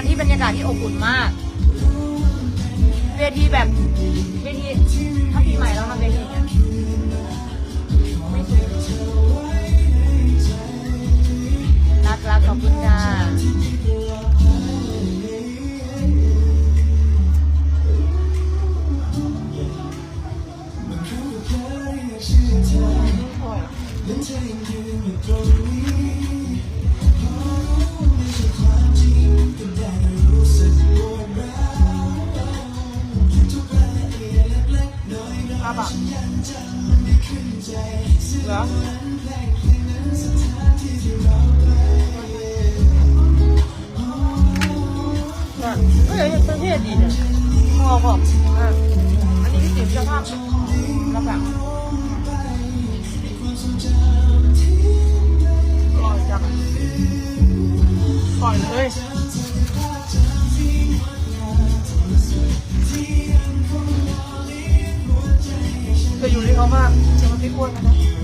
านที่บรรยากาศที่อบอุ่นมาก เวทีแบบเวทีถ้าปีใหม่เราทำเวทีอย่างเงี้ยไม่ถูกรักรักขอบคุณค่ะครั บอะเหรอก็เลยประเทศดีเนี่ยพอผมอะอันนี้พี่ติ๋มเจ้าภาพรับหลัง จะ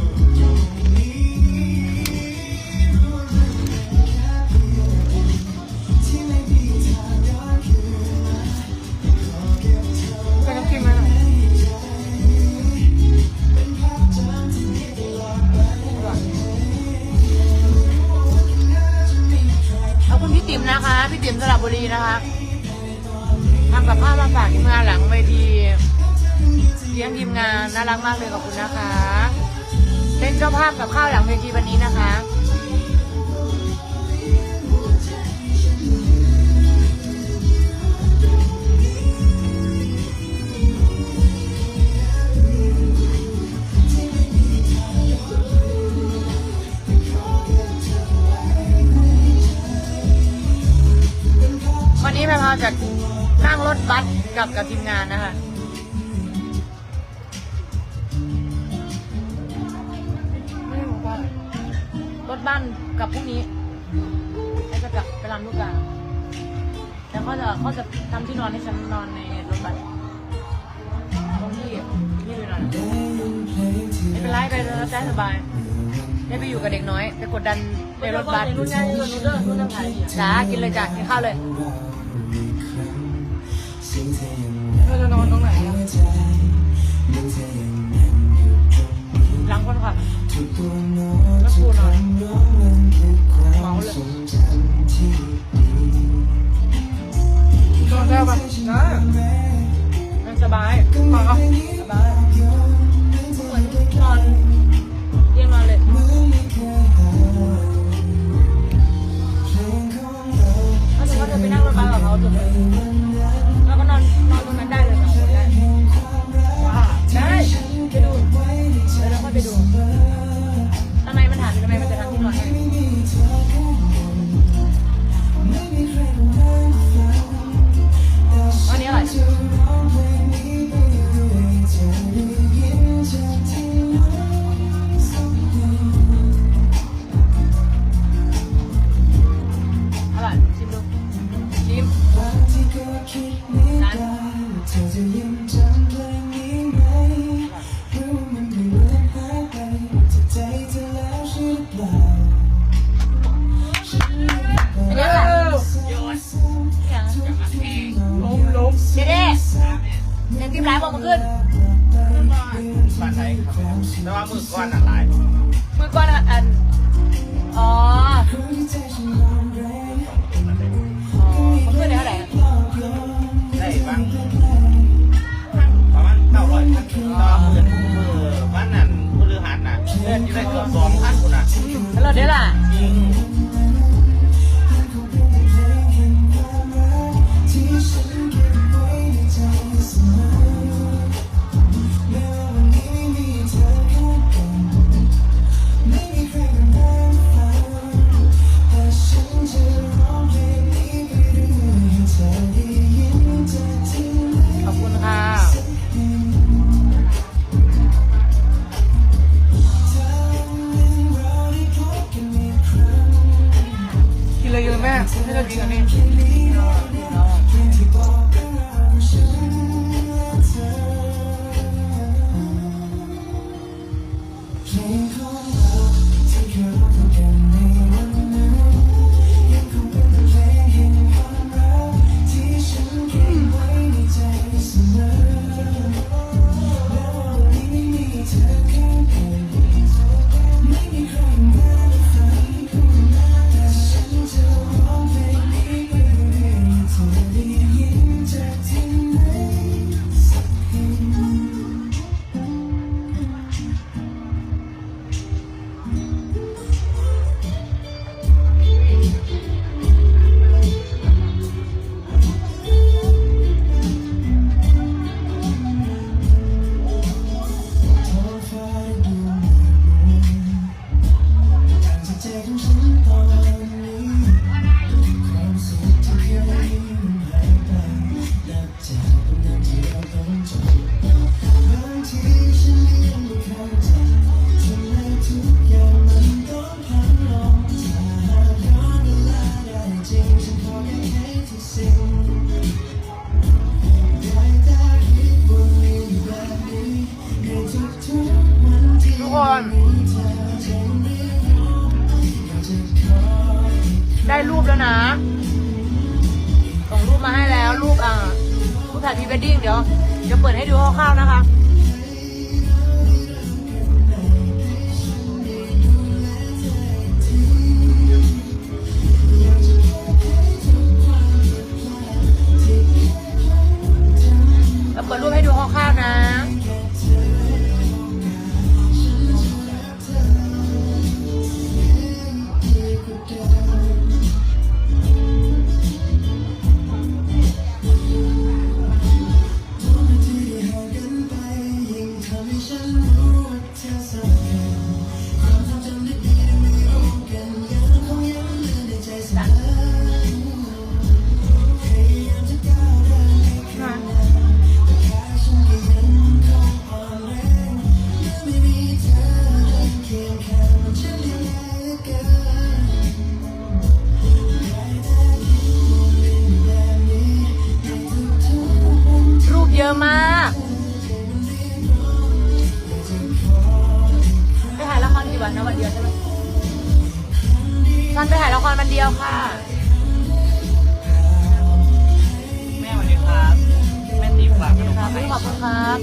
ถบัสกลับกับทีมงานนะคะไม่รู้ว่ารถบ้านกลับพรุ่งนี้แล้วจะกลับไปรำลูกกาแล้วเขาจะเขาจะทำที่นอนให้ฉันนอนในรถบัสตรงที่ที่ไปนอนไม่เป็นไรไปแล้วได้สบาย ได้ไปอยู่กับเด็กน้อยไปกดดันในรถบัสจ้ากินเลยจ้ะกินข้าวเลย จะนอนตรงไหนอะหลังคนขับแล้วกูนอน จะเดี๋ยวเปิดให้ดูคร่าวๆนะคะ มากไปถ่ายละครกี่วันนะวันเดียวใช่ไหมซันไปถ่ายละครวันเดียวค่ะ แม่สวัสดีครับ แม่ตีฝากขนมมาให้ขอบคุณครับ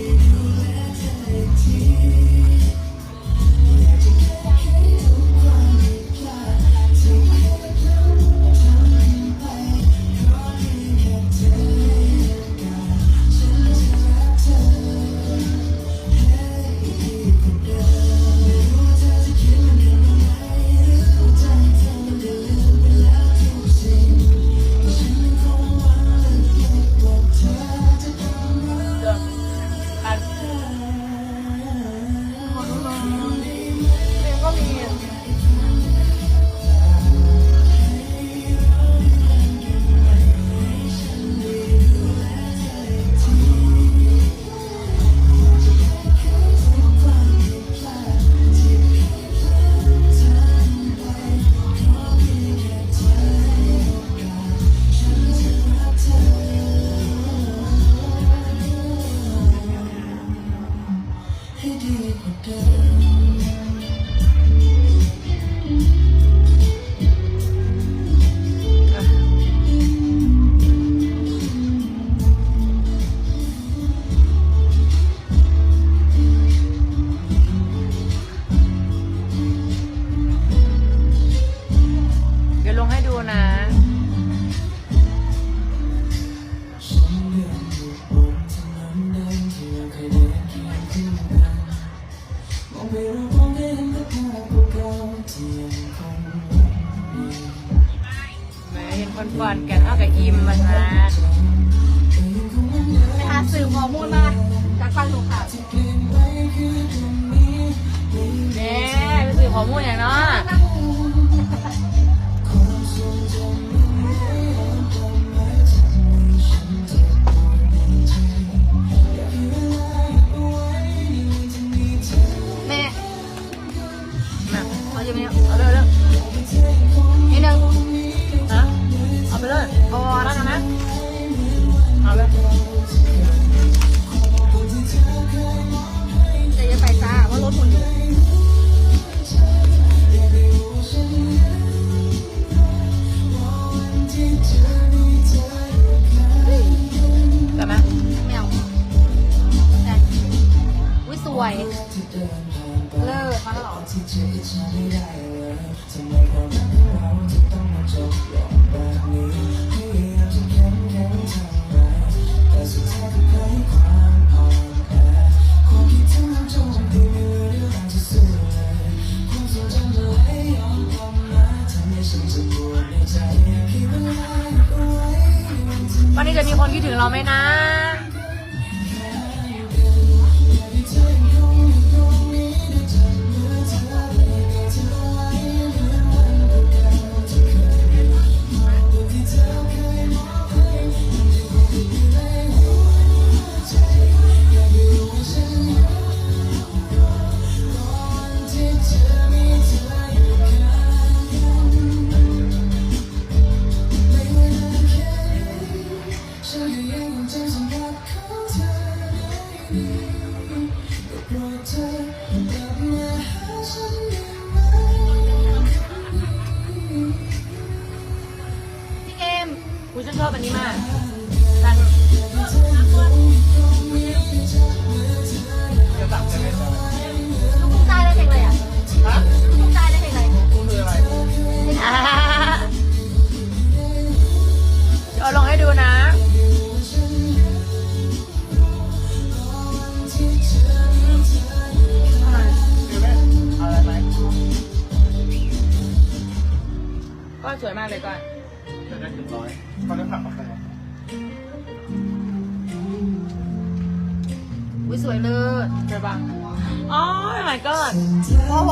it's not easy. จะได้ถึงร้อยเขาจะผักออกไปอุ้ยสวยเลิศใช่ปะอ๋อ my god โอ้โห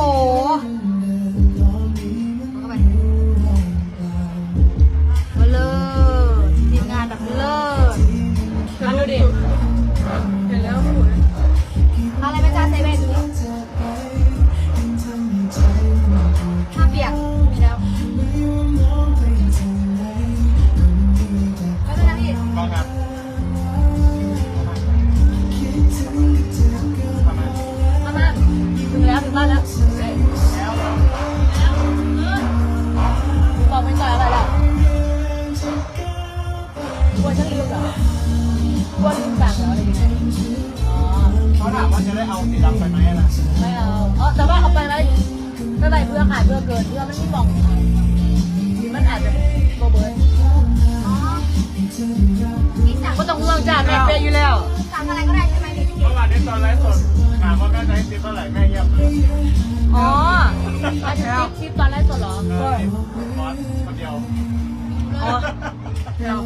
สีดำไปไหมนะไม่เอาเออแต่ว่าเอาไปแล้ไม่ไปเพื่อขายเพื่อเกินเพื่อมันไม่บอกมันอาจจะโบเบิร์อ๋อนี่สั่งก็ต้องห่วงจ้าแม่เปย์อยู่แล้วสั่งอะไรก็ได้ใช่ไหมพี่เมื่อวานนี้ตอนไลฟ์สดถามว่าแม่จะให้ติ๊บเท่าไหร่แม่เงียบเลยอ๋ออาจจะคลิปคลิปตอนแรกสดเหรอเออคนเดียวอ๋อเดียว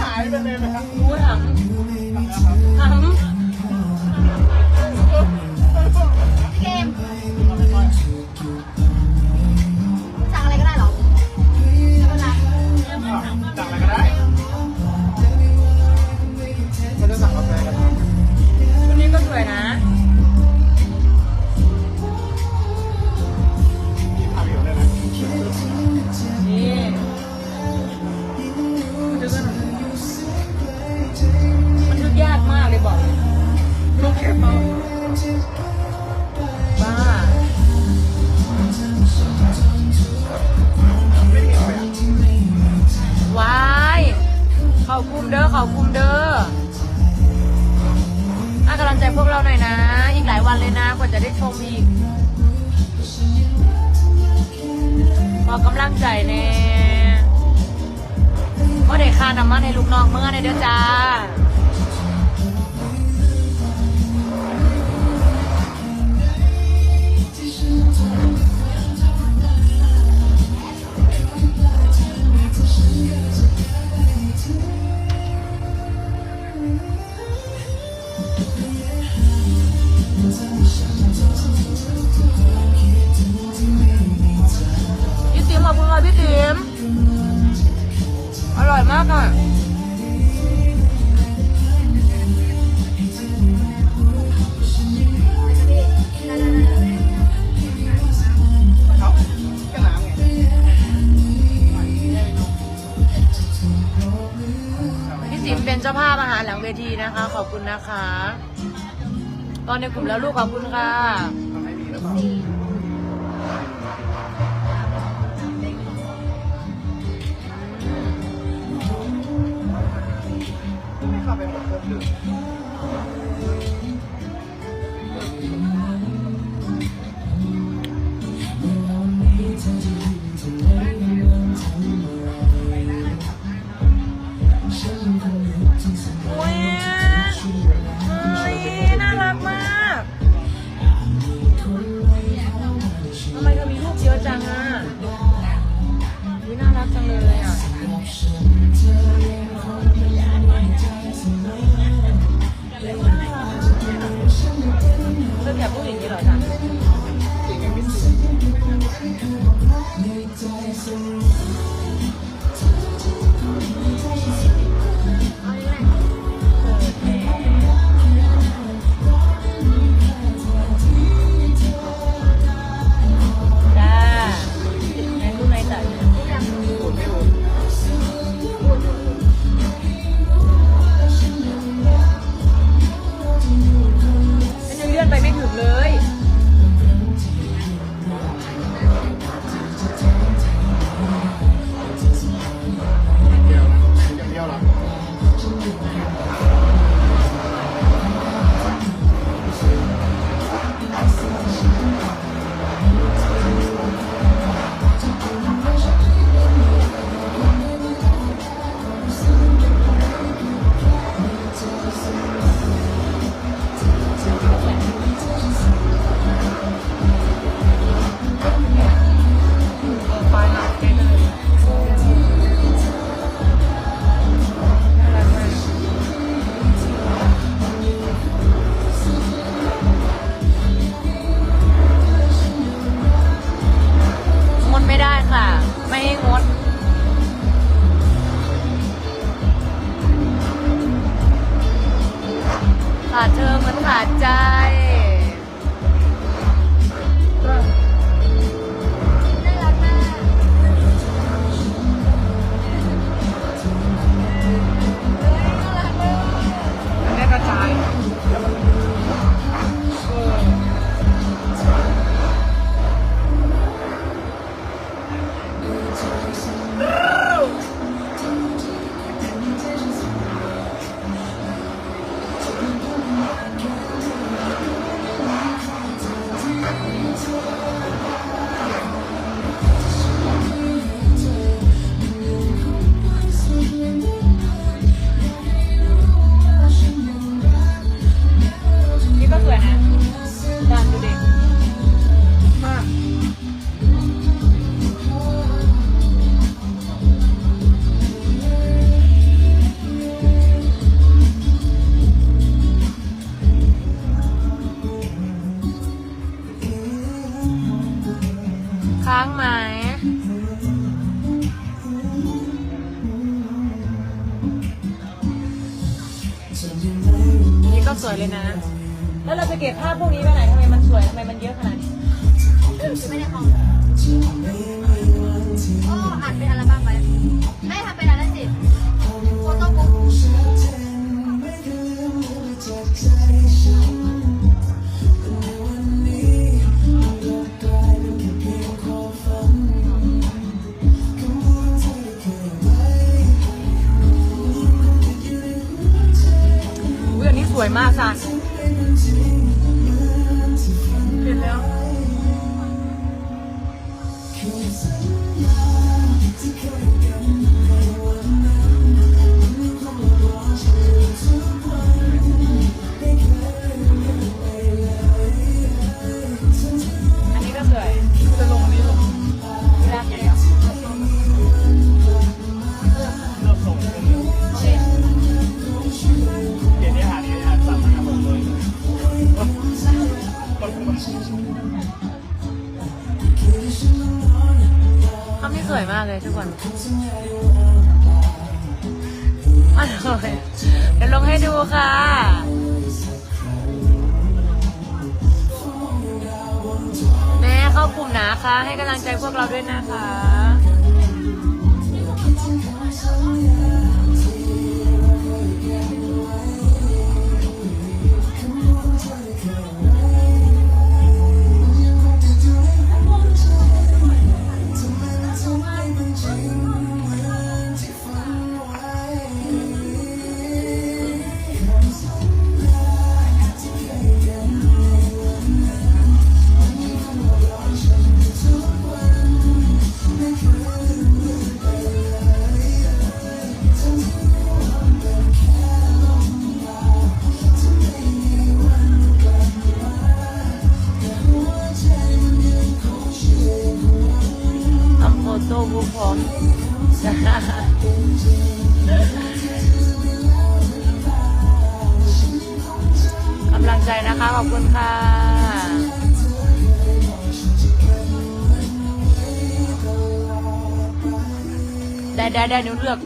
หายไปเลยนะครับรู้ถังถัง เอยนะ อีกหลายวันเลยนะกว่าจะได้ชมอีกขอกำลังใจแน่ก็ได้ค่าน้ำมันให้ลูกน้องเมื่อในเด้อจ้า พี่ติ๋มอร่อยมากอะเขาแค่น้ำไงพี่ติ๋มเป็นเจ้าภาพอาหารหลังเวทีนะคะ ขอบคุณนะคะ ตอนในกลุ่มแล้วลูกขอบคุณค่ะ ทำให้ เก็บภาพพวกนี้ไป อัน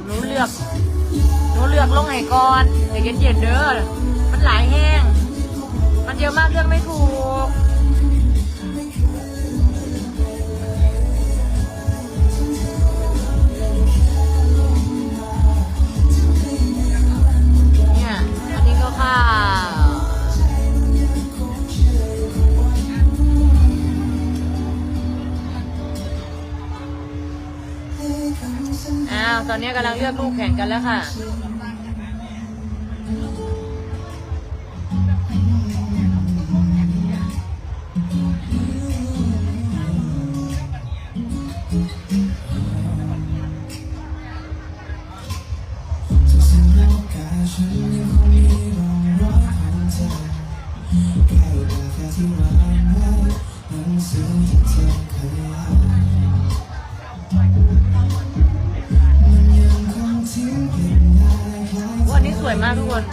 หนูเลือกหนูเลือกหนูเลือกลงไห้ก่อนเดี๋ยวเย็นๆเด้อมันหลายแห้ง มันเยอะมากเลือกไม่ถูกเนี่ยอันนี้ก็ค่ะ อ้าวตอนนี้กำลังเลือกลูกแข่งกันแล้วค่ะวันนี้ส วยมากทุกคน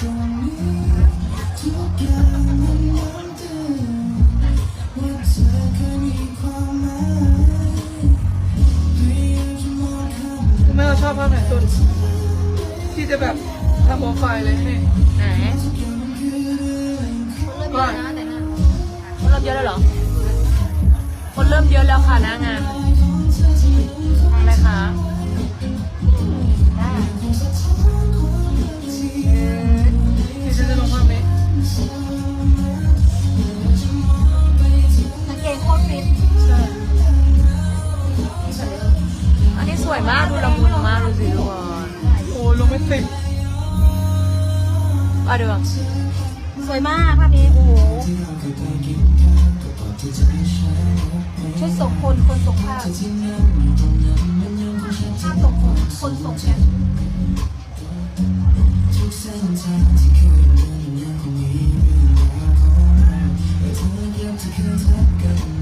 คุณแม่เราชอบภาพไหนสุดที่จะแบบทำโปรไฟล์เลยนี่ไหนคนเริ่มเยอะนะแต่งงานคนเริ่มเยอะแล้วเหรอ คนเริ่มเยอะแล้วค่ะหน้างานทำไหมคะ วยมากดูละมุนมากดูสิทุกคนโอ้ลงไม่ติดมาดูสวยมากภาพนี้โอ้โหชุดส่งคนคนส่งภาพภาพส่งคนคนส่งเนี่ยลูกกับเด็กๆก็น่ารักมากน้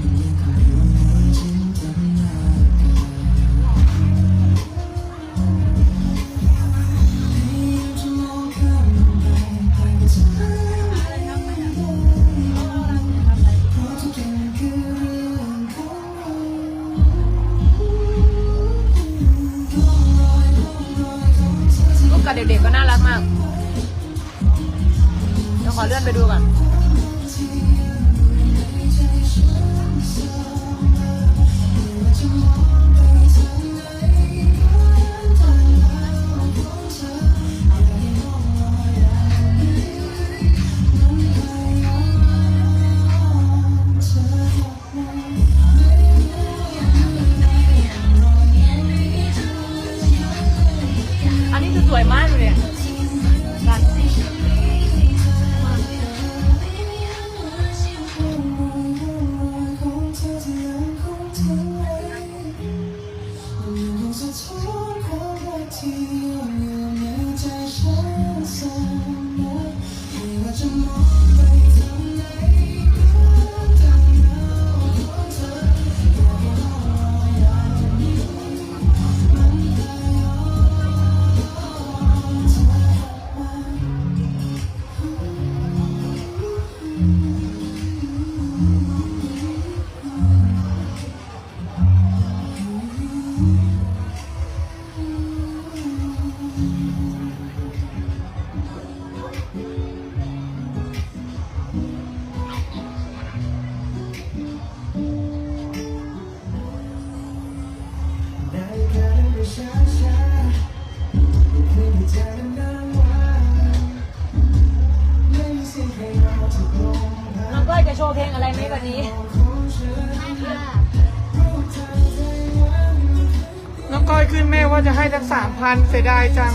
พันเสียดายจัง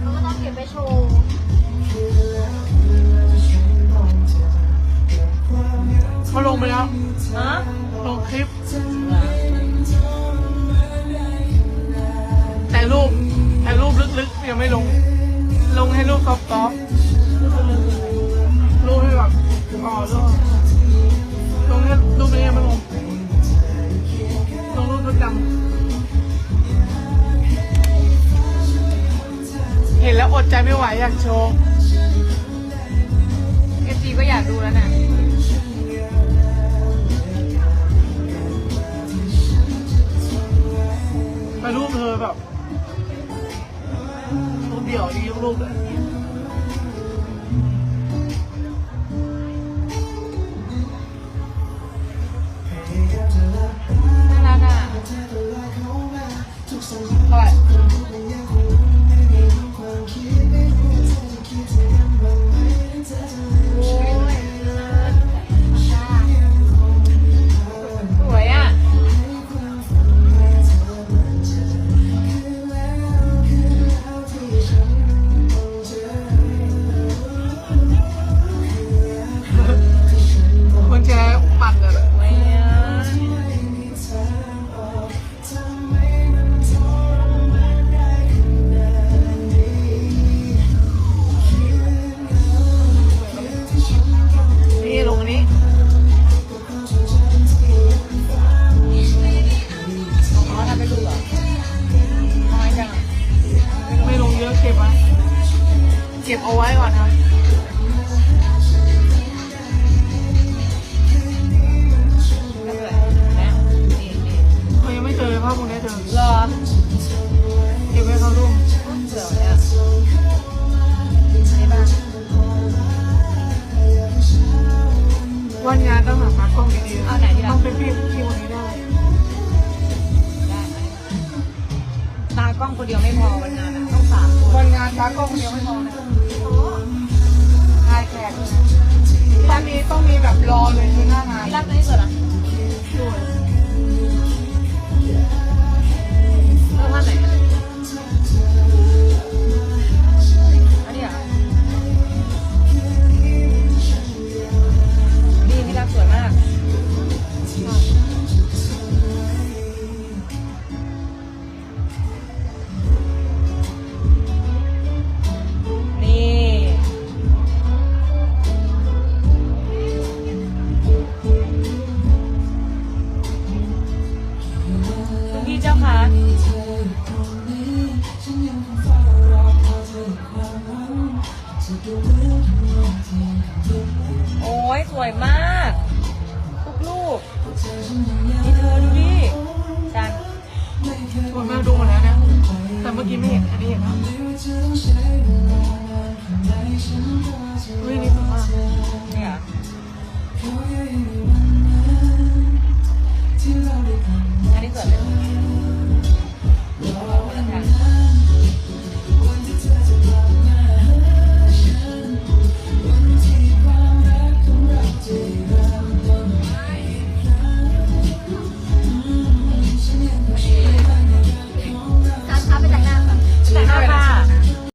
เราก็ต้องเก็บไปโชว์ เขาลงไปแล้ว ฮะ ลงคลิป แต่รูปแต่รูปลึกๆยังไม่ลง ลงให้รูปกอล์ฟกอล์รูปให้แบบอ๋อ อดใจไม่ไหวอยากโชว์เอซีก็อยากดูแล้วนะไปรูปเธอแบบรูปเดียวนี่ยกรูปเลยน่ารัอ่เท่าไหร่